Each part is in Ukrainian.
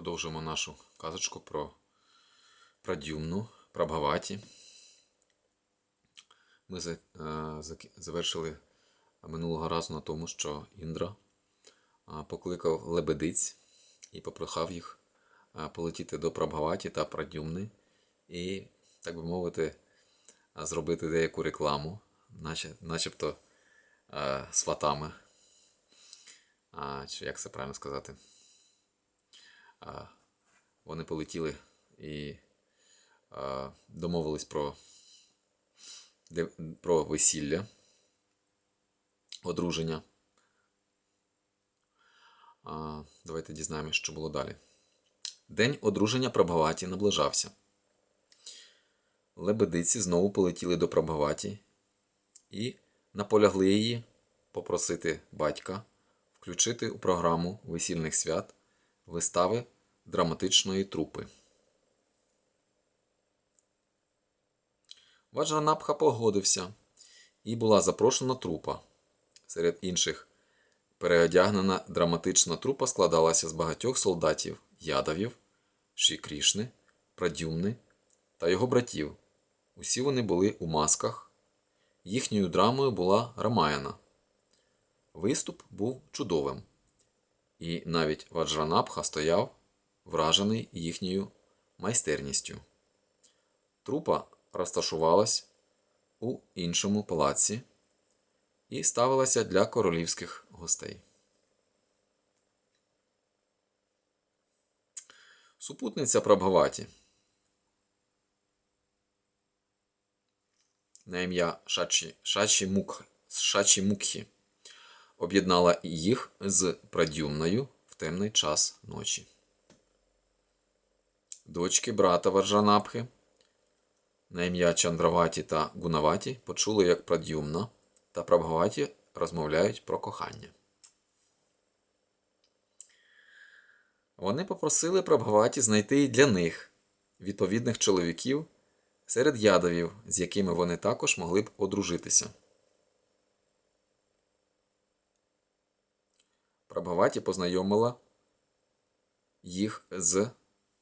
Продовжуємо нашу казочку про Прадюмну, Прабгаваті. Ми за- е, завершили минулого разу на тому, що Індра покликав лебедиць і попрохав їх полетіти до Прабгаваті та Прадюмни і, так би мовити, зробити деяку рекламу, наче, начебто сватами. Чи як це правильно сказати? А, вони полетіли і а, домовились про, про весілля, одруження. А, давайте дізнаємося, що було далі. День одруження Прабгаваті наближався. Лебедиці знову полетіли до Прабгаваті і наполягли її попросити батька включити у програму весільних свят вистави драматичної трупи. Ваджранапха погодився, і була запрошена трупа. Серед інших переодягнена драматична трупа складалася з багатьох солдатів ядавів, Ші-Крішни, Прадюмни та його братів. Усі вони були у масках. Їхньою драмою була Рамаяна. Виступ був чудовим. І навіть Ваджранапха стояв, вражений їхньою майстерністю. Трупа розташувалась у іншому палаці і ставилася для королівських гостей. Супутниця Прабгаваті на ім'я Шачі, Шачі Мукхі об'єднала їх з Прадюмною в темний час ночі. Дочки брата Варжанапхи на ім'я Чандраваті та Гунаваті почули, як Прадюмна та Прабгаваті розмовляють про кохання. Вони попросили Прабгаваті знайти для них відповідних чоловіків серед ядовів, з якими вони також могли б одружитися. Прабгаваті познайомила їх з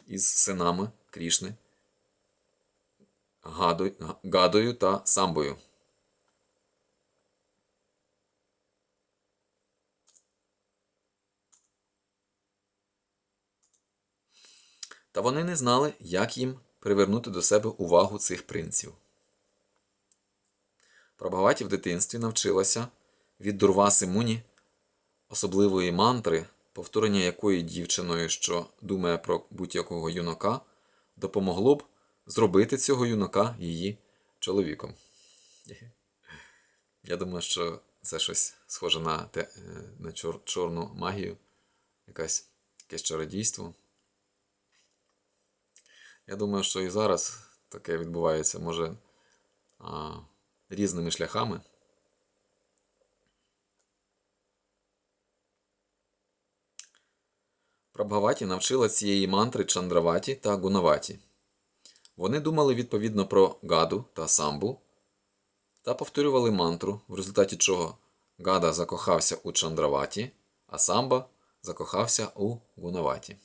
із синами Крішни Гадою, та Самбою. Та вони не знали, як їм привернути до себе увагу цих принців. Прабгаваті в дитинстві навчилася від Дурваси Муні особливої мантри, повторення якої дівчиною, що думає про будь-якого юнака, допомогло б зробити цього юнака її чоловіком. Я думаю, що це щось схоже на, те, е, на чор, чорну магію, якась, якесь чародійство. Я думаю, що і зараз таке відбувається, може, а, різними шляхами. Прабгаваті навчила цієї мантри Чандраваті та Гунаваті. Вони думали відповідно про Гаду та Самбу та повторювали мантру, в результаті чого Гада закохався у Чандраваті, а Самба закохався у Гунаваті.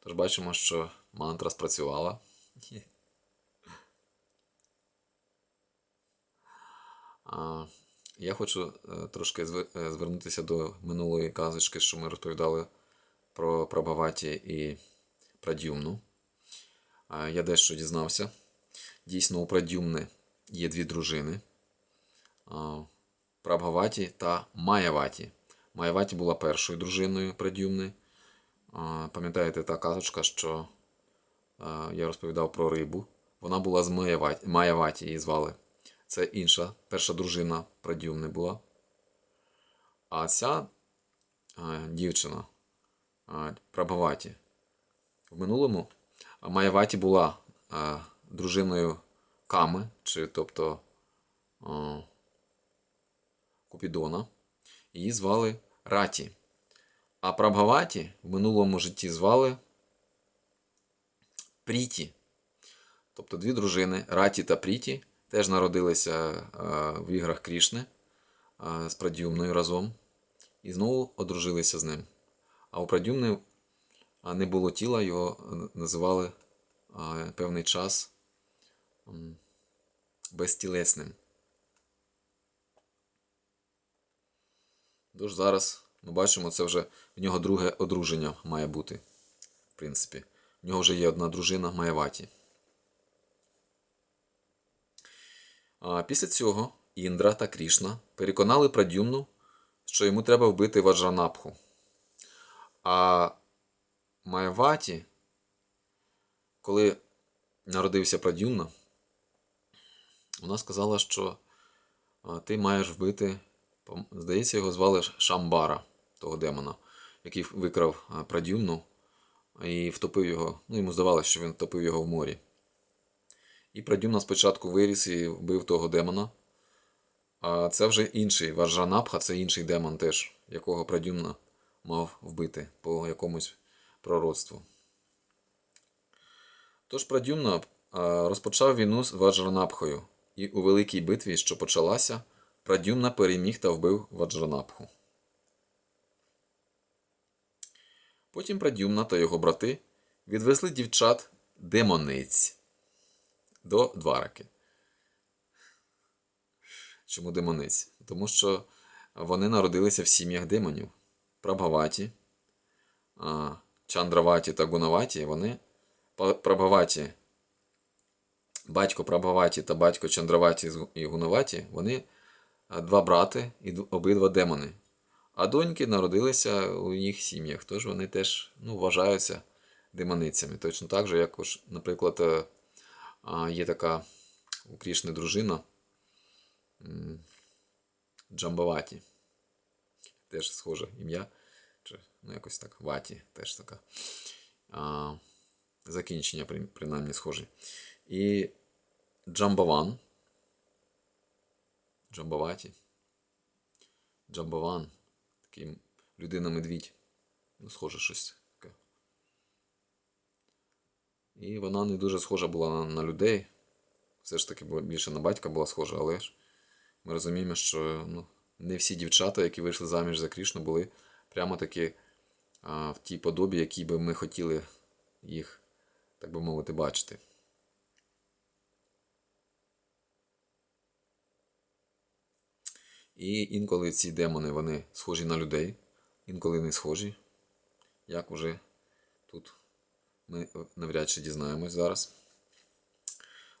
Тож бачимо, що мантра спрацювала. Я хочу е, трошки е, звернутися до минулої казочки, що ми розповідали про Прабхаваті і Прадюмну. А, Я дещо дізнався. Дійсно, у Прадюмни є дві дружини: А, Прабхаваті та Маяваті. Маяваті була першою дружиною Прадюмни. Пам'ятаєте та казочка, що я розповідав про рибу. Вона була з Маяваті, Маяваті її звали. Це інша, перша дружина Прадюмни була. А ця дівчина Прабхаваті. В минулому Маяваті була дружиною Ками, чи тобто Купідона. Її звали Раті. А Прабхаваті в минулому житті звали Пріті. Тобто дві дружини Раті та Пріті теж народилися в іграх Крішни з Прадюмною разом і знову одружилися з ним. А у Прадюмни не було тіла, його е, називали певний час безтілесним. Тож зараз ми бачимо, це вже в нього друге одруження має бути. В принципі, в нього вже є одна дружина Маєваті. А після цього Індра та Крішна переконали Прадюмну, що йому треба вбити Ваджранапху. А Маєваті, коли народився Прадюмна, вона сказала, що ти маєш вбити, здається, його звали Шамбара, того демона, який викрав Прадюмну і втопив його. Ну, йому здавалося, що він втопив його в морі. І Прадюмна спочатку виріс і вбив того демона. А це вже інший. Варжанапха це інший демон теж, якого Прадюмна мав вбити по якомусь пророцтву. Тож Прадюмна розпочав війну з Ваджранапхою, і у великій битві, що почалася, Прадюмна переміг та вбив Ваджранапху. Потім Прадюмна та його брати відвезли дівчат демониць до Двараки. Чому демониць? Тому що вони народилися в сім'ях демонів. Прабхаваті, Чандраваті та Гунаваті, вони Прабхаваті, батько Прабхаваті та батько Чандраваті і Гунаваті, вони два брати і обидва демони. А доньки народилися у їх сім'ях, тож вони теж ну, вважаються демоницями. Точно так же, як, наприклад, е, є така у Крішни дружина Джамбаваті. Теж схоже ім'я. Чи, ну, якось так. Ваті теж така. А, закінчення, принаймні, схоже. І Джамбаван. Джамбаваті. Джамбаван. Такий людина-медвідь. Ну, схоже щось таке. І вона не дуже схожа була на, на людей. Все ж таки більше на батька була схожа, але ж ми розуміємо, що ну, не всі дівчата, які вийшли заміж за Крішну, були прямо таки а, в тій подобі, якій би ми хотіли їх, так би мовити, бачити. І інколи ці демони вони схожі на людей, інколи не схожі. Як вже тут ми навряд чи дізнаємось зараз.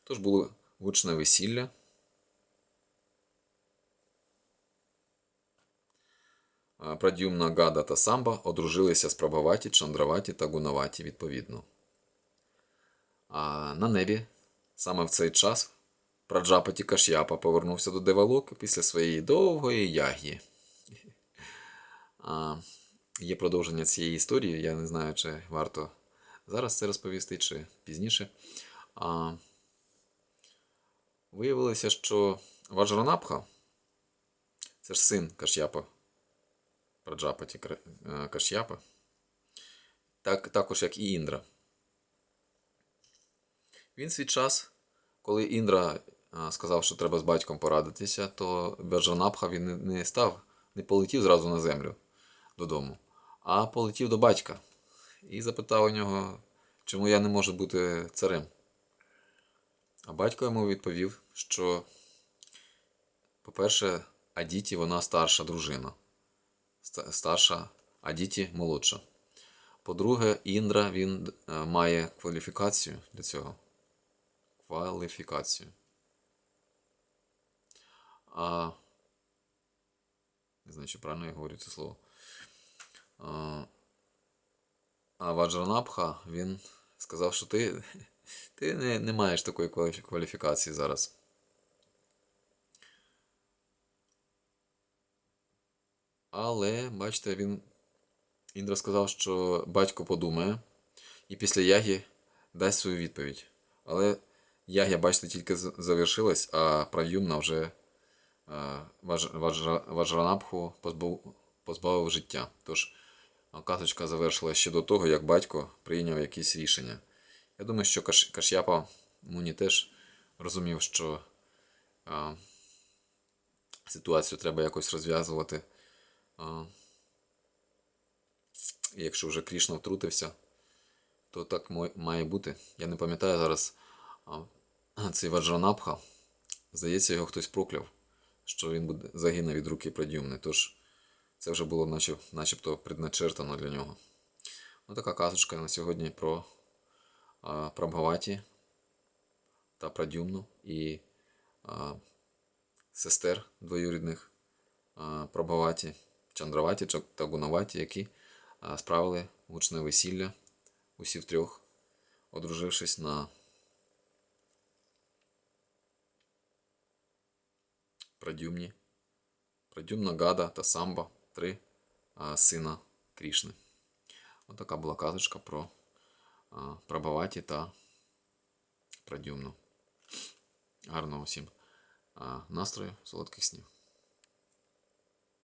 Тож було гучне весілля. Прадюмна Гада та Самба одружилися з Прабхаваті, Чандраваті та Гунаваті відповідно. А на небі саме в цей час Праджапаті Каш'япа повернувся до Девалоки після своєї довгої яг'ї. А, є продовження цієї історії. Я не знаю, чи варто зараз це розповісти, чи пізніше. А, виявилося, що Ваджранапха, це ж син Каш'япа, Праджапаті Кра- е, Каш'япа, так, також як і Індра. Він свій час, коли Індра сказав, що треба з батьком порадитися, то Ваджранапха він не став, не полетів зразу на землю додому, а полетів до батька і запитав у нього, чому я не можу бути царем. А батько йому відповів, що, по-перше, Адіті вона старша дружина. Ста- Старша, Адіті молодша. По-друге, Індра він е, має кваліфікацію для цього. Кваліфікацію. А... Не знаю, чи правильно я говорю це слово. А, а Ваджранапха він сказав, що ти, ти не, не маєш такої кваліфікації зараз. Але, бачите, він Індра сказав, що батько подумає і після Ягі дасть свою відповідь. Але Яг'я, бачите, тільки завершилась, а Праюмна вже Важ- Ваджра- Ваджранапху позбав, позбавив життя. Тож казочка завершилася ще до того, як батько прийняв якісь рішення. Я думаю, що Каш, Каш'япа Муні теж розумів, що а, ситуацію треба якось розв'язувати. Якщо вже Крішна втрутився, то так має бути. Я не пам'ятаю зараз цей Ваджранапха. Здається, його хтось прокляв, що він буде загине від руки Прадюмни. Тож це вже було наче, начебто предначертано для нього. Ну, така казочка на сьогодні про а, Прабхаваті та Прадюмну і а, сестер двоюрідних а, Прабхаваті, Чандраваті та Гунаваті, які справили гучне весілля усі втрьох, одружившись на Прадюмні, Прадюмна, Гада та Самба, три сина Крішни. Отака була казочка про а, Прабхаваті та Прадюмну. Гарного всім настрою, солодких снів.